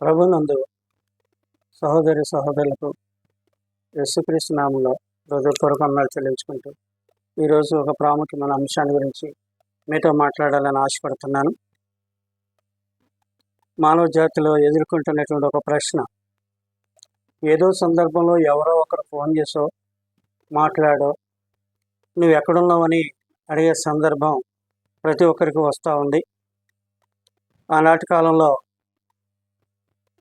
ప్రభునందు సహోదరి సహోదరులకు యశుక్రీస్తు నామంలో హృదయపూర్వకంగా చెల్లించుకుంటూ ఈరోజు ఒక ప్రాముఖ్యమైన అంశాన్ని గురించి మీతో మాట్లాడాలని ఆశపడుతున్నాను. మానవ జాతిలో ఎదుర్కొంటున్నటువంటి ఒక ప్రశ్న ఏదో సందర్భంలో ఎవరో ఒకరు ఫోన్ చేసో మాట్లాడో నువ్వు ఎక్కడున్నావని అడిగే సందర్భం ప్రతి ఒక్కరికి వస్తూ ఉంది. ఆనాటి కాలంలో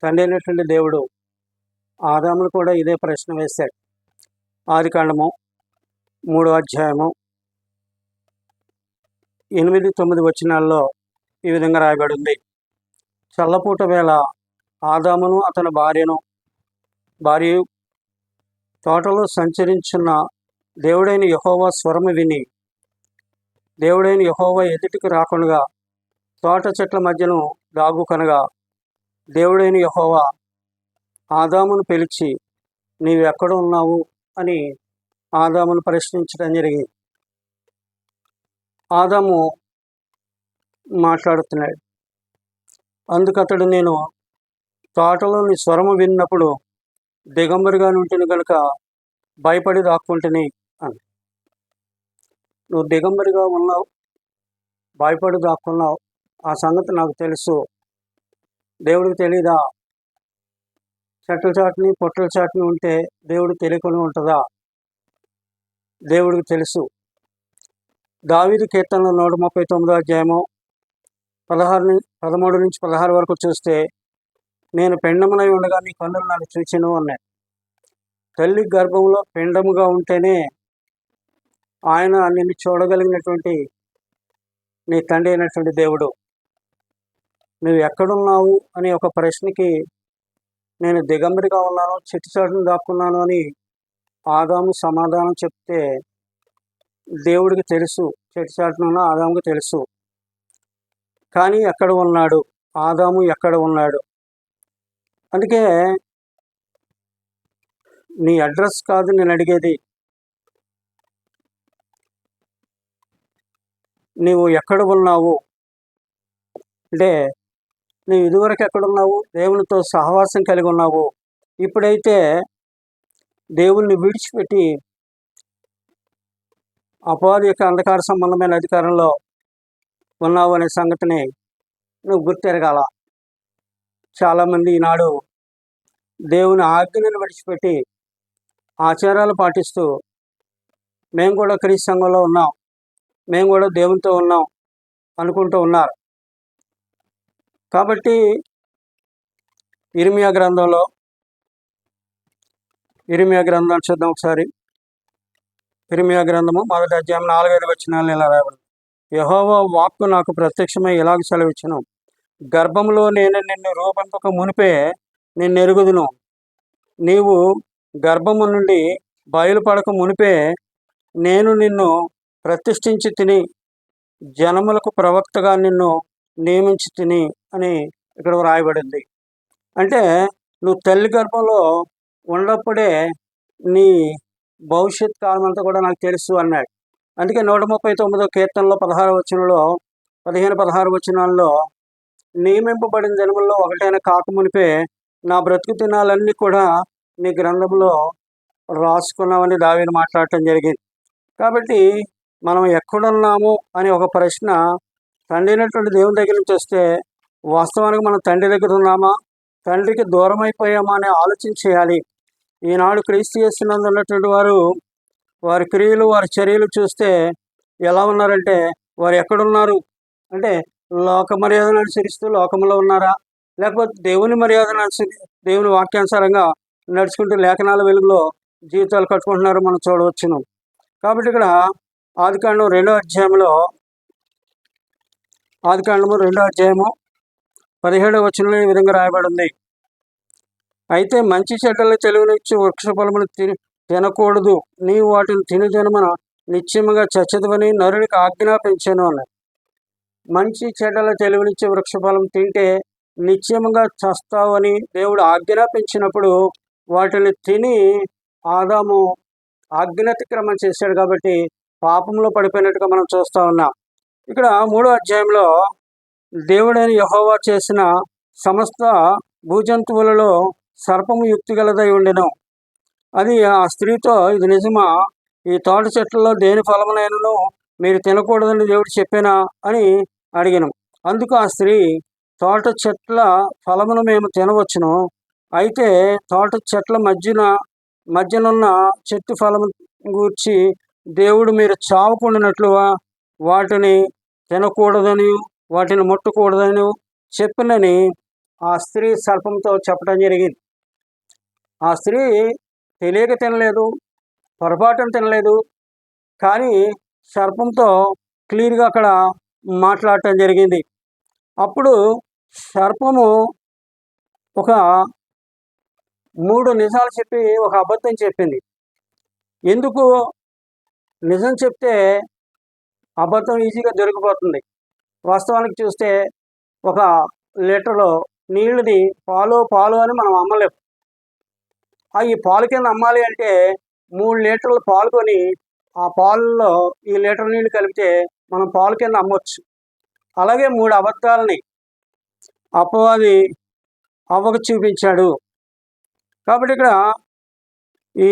తండ్రి అయినటువంటి దేవుడు ఆదాములు కూడా ఇదే ప్రశ్న వేశాడు. ఆది కాండము మూడో అధ్యాయము ఎనిమిది తొమ్మిది వచనాల్లో ఈ విధంగా రాయబడి ఉంది చల్లపూట వేళ ఆదామును అతని భార్యను భార్య తోటలో సంచరించిన దేవుడైన యహోవా స్వరము విని దేవుడైన యహోవా ఎదుటికి రాకుండా తోట చెట్ల మధ్యను దాగుకొనగా దేవుడైన యహోవా ఆదామును పిలిచి నీవు ఎక్కడ ఉన్నావు? అని ఆదామును ప్రశ్నించడం జరిగింది. ఆదాము మాట్లాడుతున్నాడు అందుకతడు నేను తోటలోని స్వరము విన్నప్పుడు దిగంబరిగా నుంటిని కనుక భయపడి దాక్కుంటుని అని నువ్వు దిగంబరిగా ఉన్నావు భయపడి దాక్కున్నావు. ఆ సంగతి నాకు తెలుసు. దేవుడికి తెలీదా? చెట్ల చాటుని పొట్టల చాటుని ఉంటే దేవుడు తెలియకుండా ఉంటుందా? దేవుడికి తెలుసు. దావీదు కీర్తనలో నూట ముప్పై తొమ్మిదో అధ్యాయము పదహారు పదమూడు నుంచి పదహారు వరకు చూస్తే నేను పెండమునై ఉండగా నీ కన్నులు నన్ను చూచెను అన్నాడు. తల్లి గర్భంలో పిండముగా ఉంటేనే ఆయన నిన్ను చూడగలిగినటువంటి నీ తండ్రి అయినటువంటి దేవుడు. నువ్వు ఎక్కడున్నావు అనే ఒక ప్రశ్నకి నేను దిగంబరిగా ఉన్నాను చిట్టుచాటును దాక్కున్నాను అని ఆదాము సమాధానం చెప్తే దేవుడికి తెలుసు చెట్టుచాటున ఆదాముకి తెలుసు. కానీ ఎక్కడ ఉన్నాడు? ఆదాము ఎక్కడ ఉన్నాడు? అందుకే నీ అడ్రస్ కాదు నేను అడిగేది. నీవు ఎక్కడ ఉన్నావు? అంటే నువ్వు ఇదివరకు ఎక్కడున్నావు? దేవునితో సహవాసం కలిగి ఉన్నావు. ఇప్పుడైతే దేవుణ్ణి విడిచిపెట్టి అపవాది యొక్క అంధకార సంబంధమైన అధికారంలో ఉన్నావు అనే సంగతిని నువ్వు గుర్తెరగాల. చాలామంది ఈనాడు దేవుని ఆజ్ఞను విడిచిపెట్టి ఆచారాలు పాటిస్తూ మేము కూడా క్రీస్తు సంఘంలో ఉన్నాం. మేము కూడా దేవునితో ఉన్నాం అనుకుంటూ ఉన్నారు. కాబట్టి ఇరిమియా గ్రంథంలో ఇరిమియా గ్రంథం చూద్దాం ఒకసారి. ఇరిమియా గ్రంథము మొదటి అధ్యాయం నాలుగైదు వచ్చినాలు ఇలా రాయబడి యహోవా వాక్కు నాకు ప్రత్యక్షమై ఇలాగ సెలవిచ్చును. గర్భంలో నేను నిన్ను రూపంపక మునిపే నిన్ను ఎరుగుదును నీవు గర్భము నుండి బయలుపడక మునిపే నేను నిన్ను ప్రతిష్ఠించి తిని జనములకు ప్రవక్తగా నిన్ను నియమించి తిని అని ఇక్కడ వ్రాయబడింది. అంటే నువ్వు తల్లి గర్భంలో ఉన్నప్పుడే నీ భవిష్యత్ కాలం అంతా కూడా నాకు తెలుసు అన్నాడు. అందుకే నూట ముప్పై తొమ్మిదో కీర్తనలో పదహారు వచనంలో పదిహేను పదహారు వచనాల్లో నియమింపబడిన జన్మల్లో ఒకటైన కాకమునిపే నా బ్రతుకు దినాలన్నీ కూడా నీ గ్రంథంలో రాసుకున్నామని దావిని మాట్లాడటం జరిగింది. కాబట్టి మనం ఎక్కడున్నాము అని ఒక ప్రశ్న తండ్రి అయినటువంటి దేవుని దగ్గర నుంచి వస్తే వాస్తవానికి మనం తండ్రి దగ్గర ఉన్నామా? తండ్రికి దూరం అయిపోయామా అని ఆలోచన చేయాలి. ఈనాడు క్రీస్తు చేస్తున్నందు ఉన్నటువంటి వారు వారి క్రియలు వారి చర్యలు చూస్తే ఎలా ఉన్నారంటే వారు ఎక్కడున్నారు? అంటే లోక మర్యాదను అనుసరిస్తూ లోకంలో ఉన్నారా? లేకపోతే దేవుని మర్యాదను అనుసరి దేవుని వాక్యానుసారంగా నడుచుకుంటూ లేఖనాల వెలుగులో జీవితాలు కట్టుకుంటున్నారు మనం చూడవచ్చును. కాబట్టి ఇక్కడ ఆదికాండం రెండో అధ్యాయంలో ఆదికాండము రెండో అధ్యాయము పదిహేడవ వచనంలో ఈ విధంగా రాయబడింది. అయితే మంచి చెడ్డల తెలివినిచ్చి వృక్ష ఫలములు తిని తినకూడదు. నీవు వాటిని తిని తినమన నిశ్చయముగా చచ్చదువని నరునికి ఆజ్ఞాపించాను అన్నాడు మంచి చెడ్డల తెలివినిచ్చే వృక్షఫలం తింటే నిశ్చయముగా చస్తావని దేవుడు ఆజ్ఞాపించినప్పుడు వాటిని తిని ఆదాము ఆజ్ఞాతిక్రమం చేశాడు కాబట్టి పాపంలో పడిపోయినట్టుగా మనం చూస్తా ఉన్నాం. ఇక్కడ మూడో అధ్యాయంలో దేవుడైన యహోవా చేసిన సమస్త భూజంతువులలో సర్పము యుక్తి గలదై ఉండెను. అది ఆ స్త్రీతో ఇది నిజమా? ఈ తోట చెట్లలో దేని ఫలమునైనను మీరు తినకూడదని దేవుడు చెప్పేనా? అని అడిగాను. అందుకు ఆ స్త్రీ తోట చెట్ల ఫలమును మేము తినవచ్చును. అయితే తోట చెట్ల మధ్యన మధ్యనున్న చెట్టు ఫలము గూర్చి దేవుడు మీరు చావకుండానట్లుగా వాటిని తినకూడదని వాటిని ముట్టకూడదని చెప్పినని ఆ స్త్రీ సర్పంతో చెప్పడం జరిగింది. ఆ స్త్రీ తెలియక తినలేదు పొరపాటున తినలేదు కానీ సర్పంతో క్లియర్గా అక్కడ మాట్లాడటం జరిగింది. అప్పుడు సర్పము ఒక మూడు నిజాలు చెప్పి ఒక అబద్ధం చెప్పింది. ఎందుకు నిజం చెప్తే అబద్ధం ఈజీగా దొరికిపోతుంది. వాస్తవానికి చూస్తే ఒక లీటర్లో నీళ్ళది పాలు పాలు అని మనం అమ్మలేము ఆ ఈ పాలు కింద అమ్మాలి అంటే మూడు లీటర్లు పాలు కొని ఆ పాలలో ఈ లీటర్ నీళ్ళు కలిపితే మనం పాలు కింద అమ్మవచ్చు అలాగే మూడు అబద్ధాలని అపవాది అవ్వకు చూపించాడు. కాబట్టి ఇక్కడ ఈ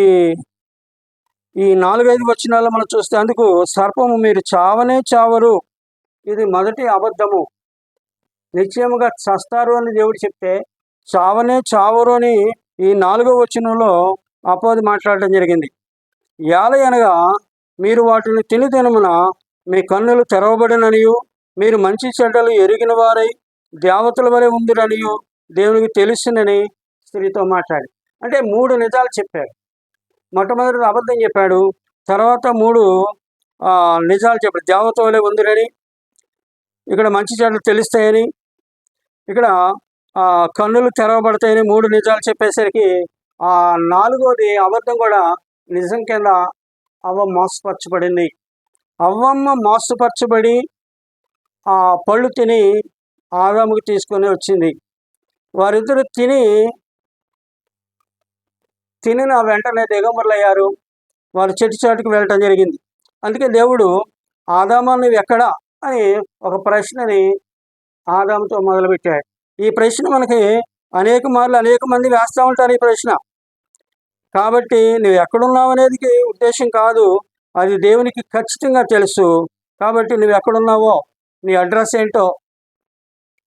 ఈ నాలుగైదు వచనాల్లో మనం చూస్తే అందుకు సర్పము మీరు చావనే చావరు. ఇది మొదటి అబద్ధము. నిశ్చయముగా చస్తారు అని దేవుడు చెప్తే చావనే చావరు అని ఈ నాలుగో వచనంలో అపోది మాట్లాడటం జరిగింది. యాల అనగా మీరు వాటిని తిని తినమున మీ కన్నులు తెరవబడిననియు మీరు మంచి చెడ్డలు ఎరిగిన వారై దేవతల వలె ఉందిరనియు దేవునికి తెలుసునని స్త్రీతో మాట్లాడి. అంటే మూడు నిజాలు చెప్పాడు మొట్టమొదటి అబద్ధం చెప్పాడు. తర్వాత మూడు నిజాలు చెప్పాడు. దేవతలే ఉందిరని ఇక్కడ మంచి చెడ్డలు తెలుస్తాయని ఇక్కడ కన్నులు తెరవబడతాయని మూడు నిజాలు చెప్పేసరికి ఆ నాలుగోది అబద్ధం కూడా నిజం కింద అవ్వ మోసపరచబడింది. అవ్వమ్మ మోసపరచబడి ఆ పళ్ళు తిని ఆదాముకి తీసుకొని వచ్చింది. వారిద్దరు తిని తినిన వెంటనే దిగమరులయ్యారు. వారు చెట్టు చాటుకు వెళ్ళటం జరిగింది. అందుకే దేవుడు ఆదామాన్ని ఎక్కడా అని ఒక ప్రశ్నని ఆదాముతో మొదలుపెట్టాడు. ఈ ప్రశ్న మనకి అనేక మార్లు అనేక మంది వేస్తూ ఉంటారు ఈ ప్రశ్న. కాబట్టి నువ్వు ఎక్కడున్నావు అనేది ఉద్దేశం కాదు. అది దేవునికి ఖచ్చితంగా తెలుసు. కాబట్టి నువ్వు ఎక్కడున్నావో నీ అడ్రస్ ఏంటో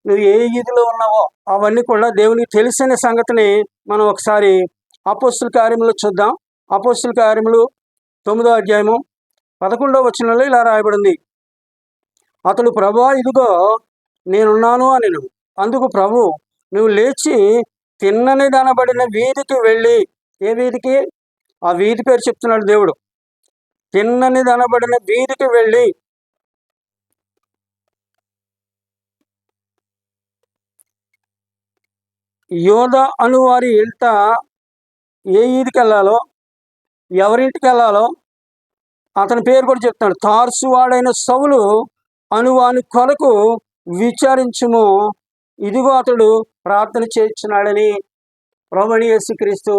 నువ్వు ఏ ఈదిలో ఉన్నావో అవన్నీ కూడా దేవునికి తెలిసిన సంగతిని మనం ఒకసారి అపోస్తుల కార్యములు చూద్దాం. అపోస్తుల కార్యములు తొమ్మిదో అధ్యాయము పదకొండవ వచనంలో ఇలా రాయబడింది. అతడు ప్రభా ఇదిగో నేనున్నాను అని అందుకు ప్రభు నువ్వు లేచి తిన్నని దనబడిన వీధికి వెళ్ళి. ఏ వీధికి? ఆ వీధి పేరు చెప్తున్నాడు దేవుడు. తిన్నని దనబడిన వీధికి వెళ్ళి. యోధ అను వారి ఇంట ఏ ఈదికి వెళ్ళాలో ఎవరింటికి వెళ్ళాలో అతని పేరు కూడా చెప్తాడు తార్సువాడైన సవులు అనువాని కొరకు విచారించుము. ఇదిగో అతడు ప్రార్థన చేస్తున్నాడని రమణి యేసుక్రీస్తు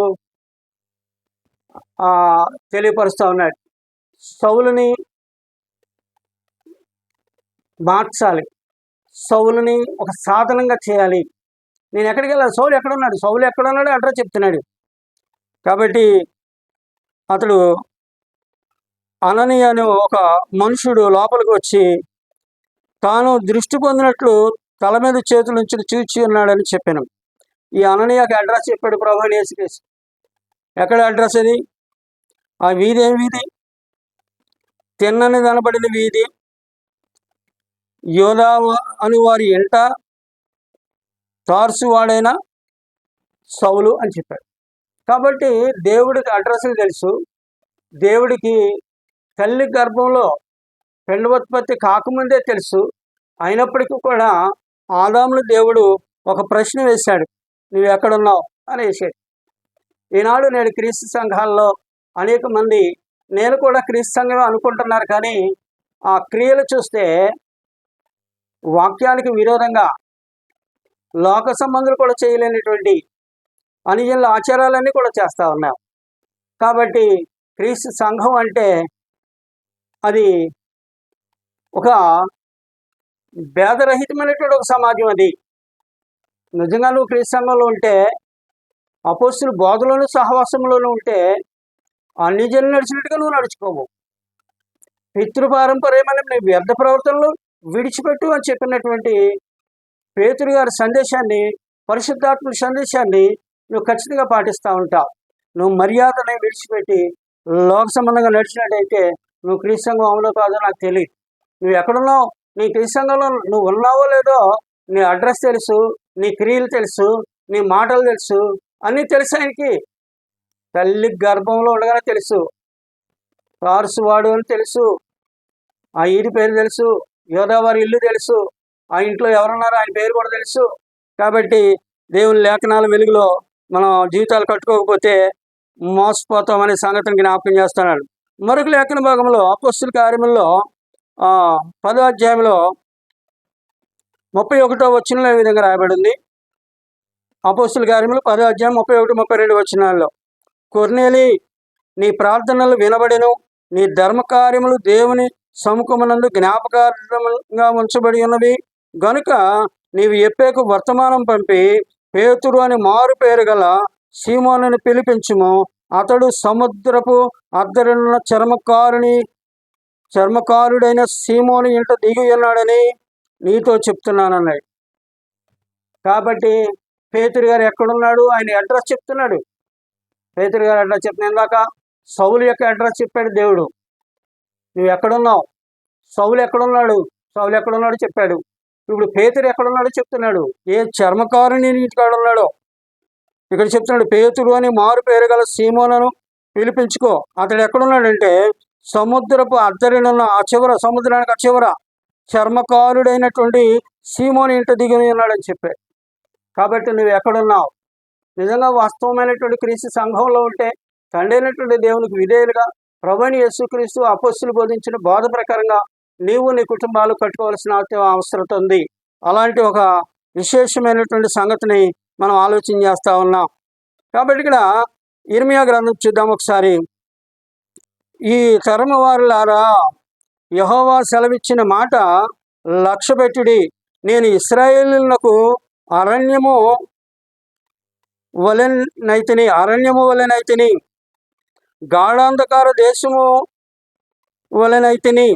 తెలియపరుస్తూ ఉన్నాడు. సౌలుని మార్చాలి. సౌలుని ఒక సాధనంగా చేయాలి. నేను ఎక్కడికి వెళ్ళాలి? సౌలు ఎక్కడ ఉన్నాడు? సౌలు ఎక్కడ ఉన్నాడు అడ్రస్ చెప్తున్నాడు. కాబట్టి అతడు అనని అనే ఒక మనుషుడు లోపలికి వచ్చి తాను దృష్టి పొందినట్లు తల మీద చేతులు ఉంచి చూచి ఉన్నాడని చెప్పాను. ఈ అననీయకి అడ్రస్ చెప్పాడు ప్రభు యేసుక్రీస్తు. ఎక్కడ అడ్రస్ అది ఆ వీధి ఏం వీధి? తిన్నని కనబడిన వీధి? యోధా అని వారి ఎంట తార్సు వాడైన సౌలు అని చెప్పాడు. కాబట్టి దేవుడికి అడ్రస్లు తెలుసు. దేవుడికి తల్లి గర్భంలో పిండోత్పత్తి కాకముందే తెలుసు. అయినప్పటికీ కూడా ఆదాములు దేవుడు ఒక ప్రశ్న వేశాడు. నువ్వు ఎక్కడున్నావు అని వేసాడు ఈనాడు నేడు క్రీస్తు సంఘాల్లో అనేక మంది నేను కూడా క్రీస్తు సంఘమే అనుకుంటున్నారు కానీ ఆ క్రియలు చూస్తే వాక్యానికి విరోధంగా లోక సంబంధులు కూడా చేయలేనటువంటి అనుజనుల ఆచారాలన్నీ కూడా చేస్తూ ఉన్నారు కాబట్టి క్రీస్తు సంఘం అంటే అది ఒక భేదరహితమైనటువంటి ఒక సమాజం అది. నిజంగా నువ్వు క్రీస్తు సంఘంలో ఉంటే అపోస్తులు బోధలోను సహవాసంలోనూ ఉంటే అన్ని జనులు నడిచినట్టుగా నువ్వు నడుచుకోవు. పితృపారంపర్యమైన నీ వ్యర్థ ప్రవర్తనలు విడిచిపెట్టు అని చెప్పినటువంటి పేతురు గారి సందేశాన్ని పరిశుద్ధాత్మ సందేశాన్ని నువ్వు ఖచ్చితంగా పాటిస్తూ ఉంటావు నువ్వు మర్యాదని విడిచిపెట్టి లోక సంబంధంగా నడిచినట్టయితే నువ్వు క్రీస్తంగం సంఘం అమలు కాదో నాకు తెలియదు నువ్వు ఎక్కడున్నావు? నీ క్రీస్తంగంలో నువ్వు ఉన్నావో లేదో నీ అడ్రస్ తెలుసు నీ క్రియలు తెలుసు నీ మాటలు తెలుసు అన్నీ తెలుసు ఆయనకి. తల్లి గర్భంలో ఉండగానే తెలుసు. వాడు అని తెలుసు. ఆ ఈడి పేరు తెలుసు. యోదావారి ఇల్లు తెలుసు. ఆ ఇంట్లో ఎవరున్నారో ఆయన పేరు కూడా తెలుసు. కాబట్టి దేవుని లేఖనాల వెలుగులో మనం జీవితాలు కట్టుకోకపోతే మోసపోతామనే సంగతిని జ్ఞాపకం చేస్తున్నాడు. మరొక లేఖన భాగంలో అపస్తుల కార్యములో ఆ, పదో అధ్యాయంలో ముప్పై ఒకటో వచ్చినలో ఈ విధంగా రాయబడింది. అపోస్తుల కార్యములు పదో అధ్యాయం ముప్పై ఒకటి ముప్పై రెండు వచ్చినాల్లో కొర్నేలి నీ ప్రార్థనలు వినబడెను. నీ ధర్మకార్యములు దేవుని సముఖమునందు జ్ఞాపకార్థంగా ఉంచబడి ఉన్నవి. గనుక నీవు ఎప్పేకు వర్తమానం పంపి పేతురు అని మారు పేరు గల సీమోనుని పిలిపించుము. అతడు సముద్రపు అద్దరున్న చర్మకారుని చర్మకారుడైన సీమోని ఇంట దిగి ఉన్నాడని నీతో చెప్తున్నానన్నాడు. కాబట్టి పేతురు గారు ఎక్కడున్నాడు? ఆయన అడ్రస్ చెప్తున్నాడు. పేతురు గారు అడ్రస్ చెప్తున్నా ఇందాక సౌలు యొక్క అడ్రస్ చెప్పాడు దేవుడు. నువ్వు ఎక్కడున్నావు? సౌలు ఎక్కడున్నాడు? సౌలు ఎక్కడున్నాడు? చెప్పాడు. ఇప్పుడు పేతురు ఎక్కడున్నాడో చెప్తున్నాడు. ఏ చర్మకారుని ఇంటికాడ ఉన్నాడో. ఇక్కడ చెప్తున్నాడు పేతురు అని మారు పేరు గల సీమోనను పిలిపించుకో. అతడు ఎక్కడున్నాడంటే సముద్రపు అద్దరినున్న ఆ చివర సముద్రానికి ఆ చివర చర్మకారుడైనటువంటి సీమోని ఇంట దిగి ఉన్నాడని చెప్పాడు కాబట్టి నువ్వు ఎక్కడున్నావు? నిజంగా వాస్తవమైనటువంటి క్రీస్తు సంఘంలో ఉంటే తండ్రి అయినటువంటి దేవునికి విధేయులుగా ప్రభుని యేసుక్రీస్తు అపస్సులు బోధించిన బోధ ప్రకారంగా నీవు నీ కుటుంబాలు కట్టుకోవాల్సిన అవసరం ఉంది. అలాంటి ఒక విశేషమైనటువంటి సంగతిని మనం ఆలోచన చేస్తూ ఉన్నాం. కాబట్టి ఇక్కడ ఇర్మియా గ్రంథం చూద్దాం ఒకసారి. ఈ తరమ వారులారా యహోవా సెలవిచ్చిన మాట లక్ష్యపెట్టుడి. నేను ఇస్రాయేలునకు అరణ్యము వలెనైతిని అరణ్యము వలెనైతిని గాఢాంధకార దేశము వలెనైతిని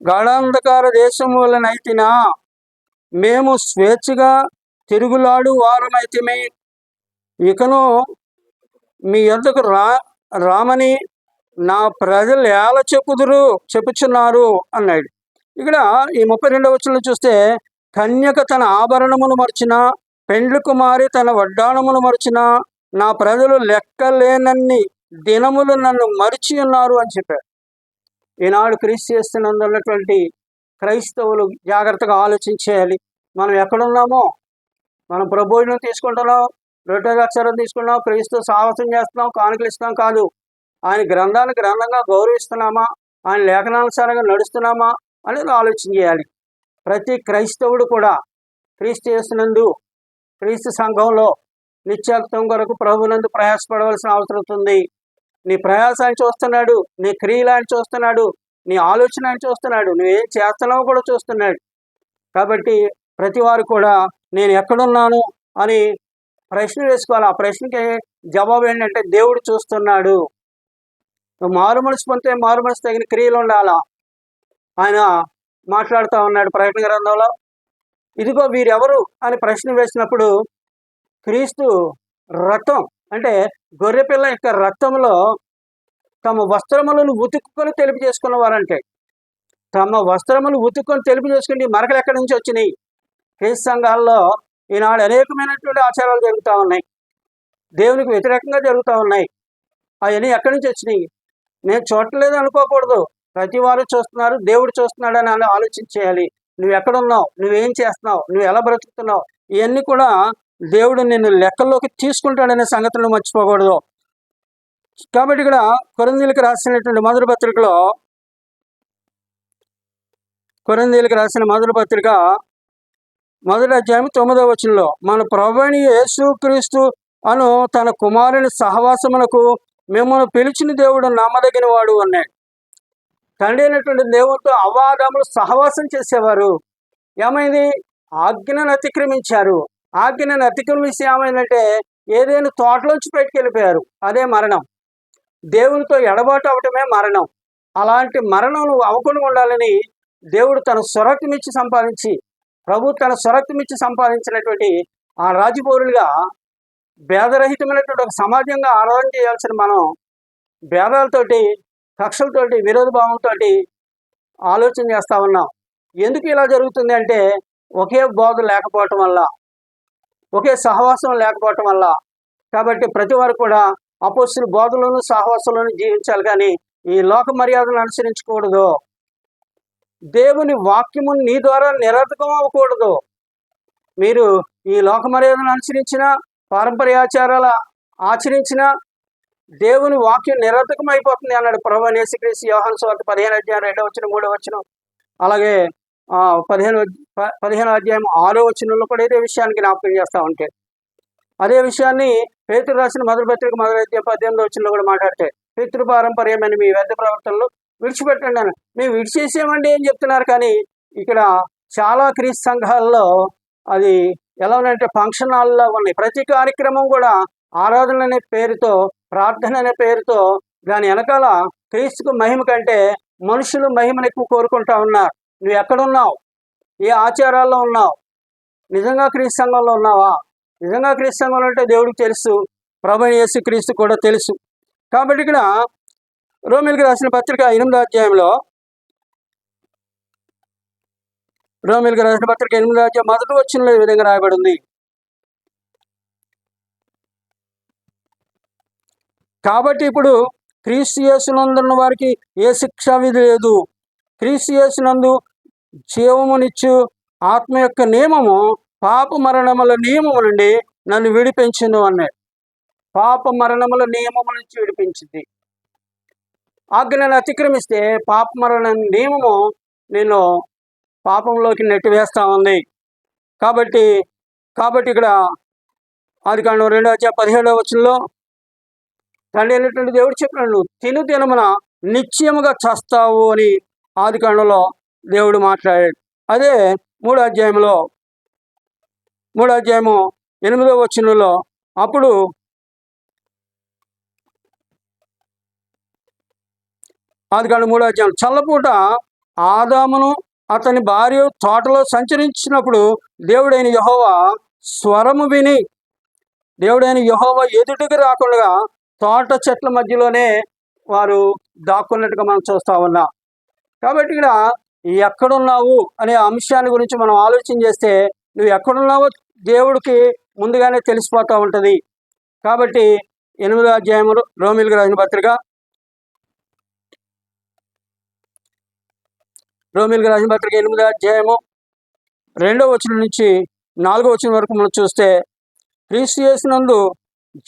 గాఢాంధకార దేశములనైతినా మేము స్వేచ్ఛగా తిరుగులాడు వారమైతిమి. ఇకను మీ ఎంతకు రా రామని నా ప్రజలు ఎలా చెప్పుదురు చెప్పుచున్నారు అన్నాడు. ఇక్కడ ఈ ముప్పై రెండవ వచనంలో చూస్తే కన్యక తన ఆభరణమును మర్చిన పెండ్లి కుమారి తన వడ్డాణమును మర్చిన నా ప్రజలు లెక్కలేనన్ని దినములు నన్ను మరిచి ఉన్నారు అని చెప్పారు. ఈనాడు క్రీస్తు చేస్తున్నందున్నటువంటి క్రైస్తవులు జాగ్రత్తగా ఆలోచించేయాలి మనం ఎక్కడున్నామో? మనం ప్రభోజనం తీసుకుంటున్నాం రొట్టెగక్షరం తీసుకున్నాం క్రీస్తు సాహసం చేస్తున్నాం కానుకలు ఇస్తాం కాదు. ఆయన గ్రంథాన్ని గ్రంథంగా గౌరవిస్తున్నామా? ఆయన లేఖనానుసారంగా నడుస్తున్నామా? అనేది ఆలోచన చేయాలి. ప్రతి క్రైస్తవుడు కూడా క్రీస్తు చేస్తున్నందు క్రీస్తు సంఘంలో నిత్యాక్తం కొరకు ప్రభునందు ప్రయాసపడవలసిన అవసరం ఉంది. నీ ప్రయాసాన్ని ఆయన చూస్తున్నాడు నీ క్రియలు ఆయన చూస్తున్నాడు నీ ఆలోచన ఆయన చూస్తున్నాడు ఏం చేస్తున్నావో కూడా చూస్తున్నాడు. కాబట్టి ప్రతి వారు కూడా నేను ఎక్కడున్నాను అని ప్రశ్న వేసుకోవాలి. ఆ ప్రశ్నకి జవాబు ఏంటంటే దేవుడు చూస్తున్నాడు. నువ్వు మారు మనసు పొందితే మారు మనసు తగిన క్రియలు ఉండాలా? ఆయన మాట్లాడుతూ ఉన్నాడు ప్రకటన గ్రంథంలో. ఇదిగో వీరెవరు అని ప్రశ్న వేసినప్పుడు క్రీస్తు రథం అంటే గొర్రెపిల్ల యొక్క రక్తంలో తమ వస్త్రములను ఉతుక్కుని తెలుపు చేసుకున్న వారంటే తమ వస్త్రములు ఉతుక్కొని తెలుపు చేసుకుని మరకలు ఎక్కడి నుంచి వచ్చినాయి? క్రీస్తు సంఘాల్లో ఈనాడు అనేకమైనటువంటి ఆచారాలు జరుగుతూ ఉన్నాయి. దేవునికి వ్యతిరేకంగా జరుగుతూ ఉన్నాయి. అవన్నీ ఎక్కడి నుంచి వచ్చినాయి? నేను చూడలేదు అనుకోకూడదు. ప్రతి వారు చూస్తున్నారు దేవుడు చూస్తున్నాడు అని ఆలోచించేయాలి. నువ్వు ఎక్కడున్నావు? నువ్వేం చేస్తున్నావు? నువ్వు ఎలా బ్రతుకుతున్నావు? ఇవన్నీ కూడా దేవుడు నిన్ను లెక్కల్లోకి తీసుకుంటాడనే సంగతులు మర్చిపోకూడదు. కాబట్టి ఇక్కడ కొరందీలకు రాసినటువంటి మధుర పత్రికలో కొరందీలకు రాసిన మధుర పత్రిక మొదటి అధ్యాయం తొమ్మిదవ వచనంలో మన ప్రభుని యేసుక్రీస్తు అను తన కుమారుని సహవాసమునకు మిమ్మల్ని పిలిచిన దేవుడు నమ్మదగిన వాడు అన్నాడు. తండ్రి అయినటువంటి దేవుడితో అవాదములు సహవాసం చేసేవారు. ఏమైంది? ఆజ్ఞను అతిక్రమించారు. ఆజ్ఞను విషయం ఏమైందంటే ఏదైనా తోటలోంచి పెట్టుకెళ్ళిపోయారు అదే మరణం. దేవునితో ఎడబాటు అవటమే మరణం. అలాంటి మరణం నువ్వు అవ్వకుండా ఉండాలని దేవుడు తన స్వరక్తిమిచ్చి సంపాదించి ప్రభు తన స్వరక్తిమిచ్చి సంపాదించినటువంటి ఆ రాజపౌరులుగా భేదరహితమైనటువంటి ఒక సమాజంగా ఆరాధన చేయాల్సిన మనం భేదాలతోటి కక్షలతోటి విరోధ భావంతో ఆలోచన చేస్తా ఉన్నాం. ఎందుకు ఇలా జరుగుతుంది అంటే ఒకే బోధ లేకపోవటం వల్ల. ఒకే సహవాసం లేకపోవటం వల్ల. కాబట్టి ప్రతి వారు కూడా అపోస్తుల బోధలను సహవాసంలోనూ జీవించాలి కానీ ఈ లోక మర్యాదలను అనుసరించకూడదు. దేవుని వాక్యము నీ ద్వారా నిరర్థకం అవ్వకూడదు. మీరు ఈ లోక మర్యాదను అనుసరించిన పారంపర్యాచారాల ఆచరించిన దేవుని వాక్యం నిరర్థకం అయిపోతుంది అన్నాడు ప్రభు నేసుక్రీస్తు యోహన్ స్వార్థ పదిహేను అధ్యాయం రెండో వచ్చిన మూడో వచ్చిన అలాగే పదిహేను పదిహేను అధ్యాయం ఆరో వచ్చినలో కూడా ఇదే విషయానికి జ్ఞాపకం చేస్తా ఉంటే. అదే విషయాన్ని పేతురు రాసిన మధురపత్రిక పత్రిక అధ్యాయం పద్దెనిమిది వచ్చిన కూడా మాట్లాడితే పితృ పారంపర్యమైన మీ వ్యర్థ ప్రవర్తనలు విడిచిపెట్టండి అని. మేము విడిచేసేమండి అని చెప్తున్నారు కానీ ఇక్కడ చాలా క్రీస్తు సంఘాల్లో అది ఎలా ఉన్నాయంటే ఫంక్షన్ హాల్లో ఉన్నాయి. ప్రతి కార్యక్రమం కూడా ఆరాధన అనే పేరుతో ప్రార్థన అనే పేరుతో దాని వెనకాల క్రీస్తుకు మహిమ కంటే మనుషులు మహిమను ఎక్కువ కోరుకుంటా ఉన్నారు. నువ్వు ఎక్కడున్నావు ఏ ఆచారాల్లో ఉన్నావు? నిజంగా క్రీస్తు సంఘంలో ఉన్నావా? నిజంగా క్రీస్తు సంఘంలో అంటే దేవుడికి తెలుసు ప్రభు యేసు క్రీస్తు కూడా తెలుసు. కాబట్టి ఇక్కడ రోమిల్కి రాసిన పత్రిక ఎనిమిదో అధ్యాయంలో రోమిల్కి రాసిన పత్రిక ఎనిమిదో అధ్యాయం మొదటి వచ్చిన విధంగా రాయబడి ఉంది కాబట్టి ఇప్పుడు క్రీస్తు యేసునందున్న వారికి ఏ శిక్షా విధి లేదు. క్రీస్తు యేసునందు జీవమునిచ్చు ఆత్మ యొక్క నియమము పాప మరణముల నియమము నుండి నన్ను విడిపించును అన్నాడు పాప మరణముల నియమము నుంచి విడిపించింది. ఆజ్ఞను అతిక్రమిస్తే పాప మరణ నియమము నేను పాపంలోకి నెట్టివేస్తా ఉంది. కాబట్టి కాబట్టి ఇక్కడ ఆది కాండం రెండవ వచ్చే పదిహేడవ వచనంలో తండ్రి అయినటువంటి దేవుడు చెప్పినాడు నువ్వు తిను తినమున నిశ్చయముగా చస్తావు అని ఆది కాండంలో దేవుడు మాట్లాడాడు. అదే మూడో అధ్యాయంలో మూడో అధ్యాయము ఎనిమిదో వచనంలో అప్పుడు అది కాదు మూడో అధ్యాయం చల్లపూట ఆదామును అతని భార్య తోటలో సంచరించినప్పుడు దేవుడైన యహోవ స్వరము విని దేవుడైన యహోవ ఎదుటికి రాకుండా తోట చెట్ల మధ్యలోనే వారు దాక్కున్నట్టుగా మనం చూస్తా ఉన్నాం. కాబట్టి ఇక్కడ ఎక్కడున్నావు అనే అంశాన్ని గురించి మనం ఆలోచన చేస్తే నువ్వు ఎక్కడున్నావో దేవుడికి ముందుగానే తెలిసిపోతూ ఉంటుంది. కాబట్టి ఎనిమిదో అధ్యాయములు రోమిల్కి రాసిన పత్రిక. రోమిల్కి రాసిన పత్రిక ఎనిమిదో అధ్యాయము రెండో వచనం నుంచి నాలుగో వచనం వరకు మనం చూస్తే క్రీస్తు చేసినందు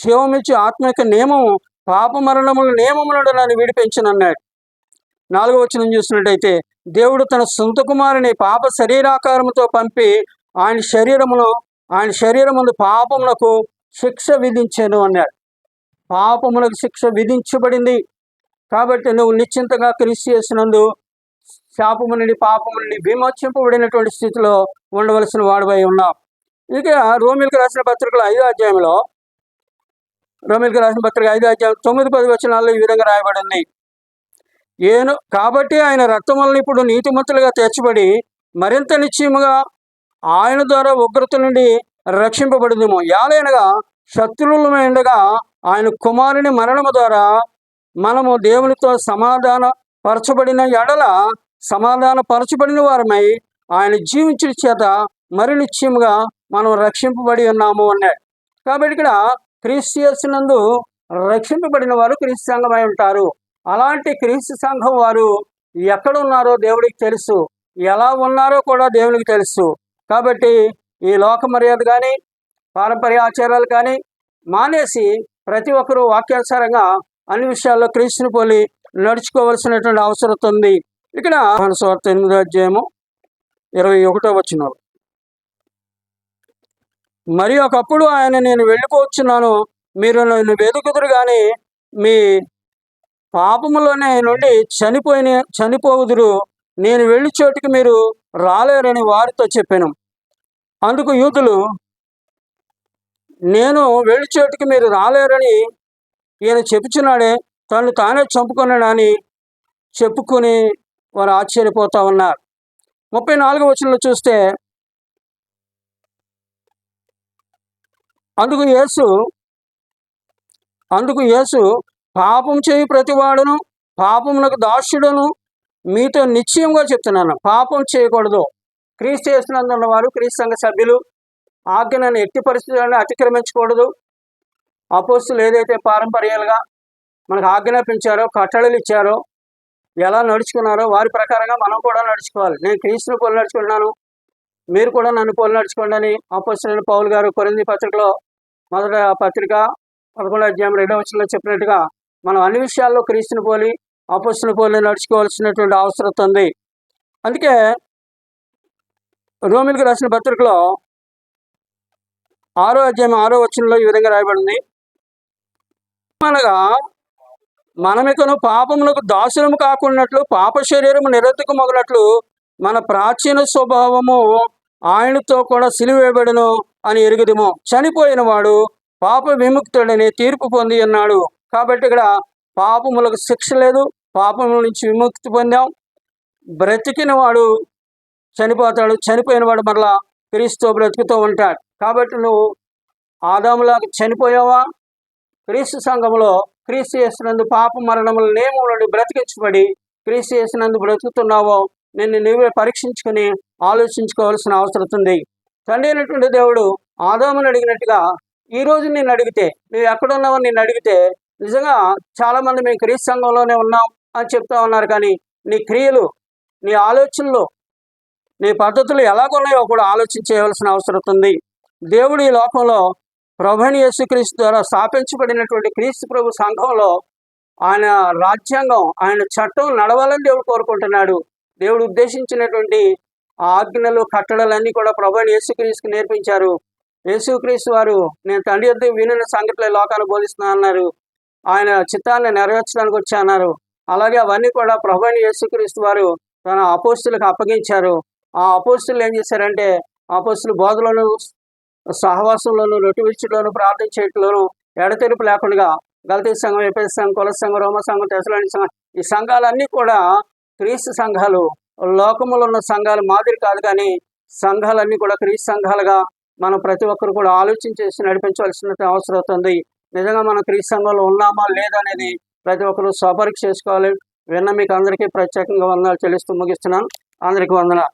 జీవమిచ్చి ఆత్మ యొక్క నియమము పాప మరణముల నియమములను నన్ను విడిపించనన్నాడు. నాలుగో వచనం చూసినట్టయితే దేవుడు తన సొంత కుమారుని పాప శరీరాకారముతో పంపి ఆయన శరీరమును ఆయన శరీరముందు పాపములకు శిక్ష విధించాను అన్నాడు. పాపములకు శిక్ష విధించబడింది. కాబట్టి నువ్వు నిశ్చింతగా క్రీస్తు చేసినందు శాపము నుండి పాపము నుండి విమోచింపబడినటువంటి స్థితిలో ఉండవలసిన వాడివై ఉన్నాం ఇక రోమిల్కి రాసిన పత్రికలు ఐదో అధ్యాయంలో రోమిల్కి రాసిన పత్రిక ఐదో అధ్యాయం తొమ్మిది పది వచనాల్లో ఈ విధంగా రాయబడింది. ఏను కాబట్టి ఆయన రక్తం ఇప్పుడు నీతిమంతులుగా తీర్చబడి మరింత నిశ్చయముగా ఆయన ద్వారా ఉగ్రత నుండి రక్షింపబడిందేమో. యాలైనగా శత్రువులమై ఉండగా ఆయన కుమారుని మరణము ద్వారా మనము దేవునితో సమాధాన పరచబడిన ఎడల సమాధాన పరచబడిన వారమై ఆయన జీవించిన చేత మరి నిశ్చయముగా మనం రక్షింపబడి ఉన్నాము అన్నాడు. కాబట్టి ఇక్కడ క్రీస్తు నందు రక్షింపబడిన వారు క్రీస్తు ఉంటారు. అలాంటి క్రీస్తు సంఘం వారు ఎక్కడ ఉన్నారో దేవుడికి తెలుసు. ఎలా ఉన్నారో కూడా దేవునికి తెలుసు. కాబట్టి ఈ లోక మర్యాద కానీ పారంపర్య ఆచారాలు కానీ మానేసి ప్రతి ఒక్కరూ వాక్యానుసారంగా అన్ని విషయాల్లో క్రీస్తుని పోలి నడుచుకోవలసినటువంటి అవసరం ఉంది. ఇక్కడ స్వార్థ ఎనిమిదో అధ్యాయము ఇరవై ఒకటో వచ్చిన మరి ఒకప్పుడు ఆయన నేను వెళ్ళిపోవచ్చున్నాను. మీరు నన్ను వెతుకుదురు కానీ మీ పాపములోనే నుండి చనిపోయిన చనిపోవుదురు. నేను వెళ్ళి చోటికి మీరు రాలేరని వారితో చెప్పాను. అందుకు యూతులు నేను వెళ్ళి చోటికి మీరు రాలేరని ఈయన చెప్పుచున్నాడే తను తానే చంపుకున్నాడని చెప్పుకొని వారు ఆశ్చర్యపోతా ఉన్నారు. ముప్పై నాలుగు వచనంలో చూస్తే అందుకు యేసు అందుకు యేసు పాపం చేయి ప్రతివాడును పాపమునకు దాసుడును. మీతో నిశ్చయంగా చెప్తున్నాను పాపం చేయకూడదు. క్రీస్తు చేస్తున్నందున్న వారు క్రీస్తు సంఘ సభ్యులు ఆజ్ఞను ఎట్టి పరిస్థితులను అతిక్రమించకూడదు. అపోస్తులు ఏదైతే పారంపర్యాలుగా మనకు ఆజ్ఞాపించారో కట్టడలు ఇచ్చారో ఎలా నడుచుకున్నారో వారి ప్రకారంగా మనం కూడా నడుచుకోవాలి. నేను క్రీస్తుని పోలు నడుచుకుంటున్నాను మీరు కూడా నన్ను పోలు నడుచుకోండి అని అపోస్తులైన గారు కొరింది పత్రికలో మొదట పత్రిక పదకొండు అధ్యాయం రెండవ వచ్చిన చెప్పినట్టుగా మనం అన్ని విషయాల్లో క్రీస్తుని పోలి అపస్సును పోలి నడుచుకోవాల్సినటువంటి అవసరం ఉంది. అందుకే రోమిల్కి రాసిన పత్రికలో ఆరో అధ్యాయం ఆరో వచనంలో ఈ విధంగా రాయబడింది. అనగా మనమికను పాపములకు దాసులము కాకున్నట్లు పాప శరీరము నిరతుకు మొగలట్లు మన ప్రాచీన స్వభావము ఆయనతో కూడా సిలివేయబడును అని ఎరుగుదము. చనిపోయిన వాడు పాప విముక్తుడని తీర్పు పొంది ఉన్నాడు. కాబట్టి ఇక్కడ పాపములకు శిక్ష లేదు. పాపముల నుంచి విముక్తి పొందాం. బ్రతికిన వాడు చనిపోతాడు. చనిపోయిన వాడు మరలా క్రీస్తు బ్రతుకుతూ ఉంటాడు. కాబట్టి నువ్వు ఆదాములాగా చనిపోయావా? క్రీస్తు సంఘంలో క్రీస్తు చేసినందు పాప మరణముల నియమం నుండి బ్రతికించబడి క్రీస్తు చేసినందు బ్రతుకుతున్నావో నిన్ను నువ్వే పరీక్షించుకుని ఆలోచించుకోవాల్సిన అవసరం ఉంది. తండ్రి అయినటువంటి దేవుడు ఆదామును అడిగినట్టుగా ఈ రోజు నేను అడిగితే నువ్వు ఎక్కడున్నావో నేను అడిగితే నిజంగా చాలామంది మేము క్రీస్తు సంఘంలోనే ఉన్నాం అని చెప్తా ఉన్నారు. కానీ నీ క్రియలు నీ ఆలోచనలు నీ పద్ధతులు ఎలాగున్నాయో కూడా ఆలోచించేయవలసిన అవసరం ఉంది. దేవుడు ఈ లోకంలో ప్రభుని యేసుక్రీస్తు ద్వారా స్థాపించబడినటువంటి క్రీస్తు ప్రభు సంఘంలో ఆయన రాజ్యాంగం ఆయన చట్టం నడవాలని దేవుడు కోరుకుంటున్నాడు. దేవుడు ఉద్దేశించినటువంటి ఆజ్ఞలు కట్టడలన్నీ కూడా ప్రభుని యేసుక్రీస్తుకు నేర్పించారు. యేసుక్రీస్తు వారు నేను తండ్రి యొద్ద వినని సంఘటన లోకాన్ని బోధిస్తున్నా అన్నారు. ఆయన చిత్తాన్ని నెరవేర్చడానికి వచ్చా అన్నారు. అలాగే అవన్నీ కూడా ప్రభుణ యేసుక్రీస్తు వారు తన అపోస్తులకు అప్పగించారు. ఆ అపోస్తులు ఏం చేశారంటే అపోస్తులు బోధలోను సహవాసంలోను రొట్టి విడిచిలోను ప్రార్థన ఎడతెరుపు లేకుండా గలతీ సంఘం ఎపేసి సంఘం కుల సంఘం రోమ సంఘం తెసలాని సంఘం ఈ సంఘాలన్నీ కూడా క్రీస్తు సంఘాలు లోకములో ఉన్న సంఘాలు మాదిరి కాదు కానీ సంఘాలన్నీ కూడా క్రీస్తు సంఘాలుగా మనం ప్రతి ఒక్కరు కూడా ఆలోచన చేసి నడిపించవలసిన అవసరం అవుతుంది. నిజంగా మనం క్రీస్తు సంఘంలో ఉన్నామా లేదనేది ప్రతి ఒక్కరు సపరీక్ష చేసుకోవాలి. విన్న మీకు అందరికీ ప్రత్యేకంగా వందనాలు చెల్లిస్తూ ముగిస్తున్నాను. అందరికీ వందనాలు.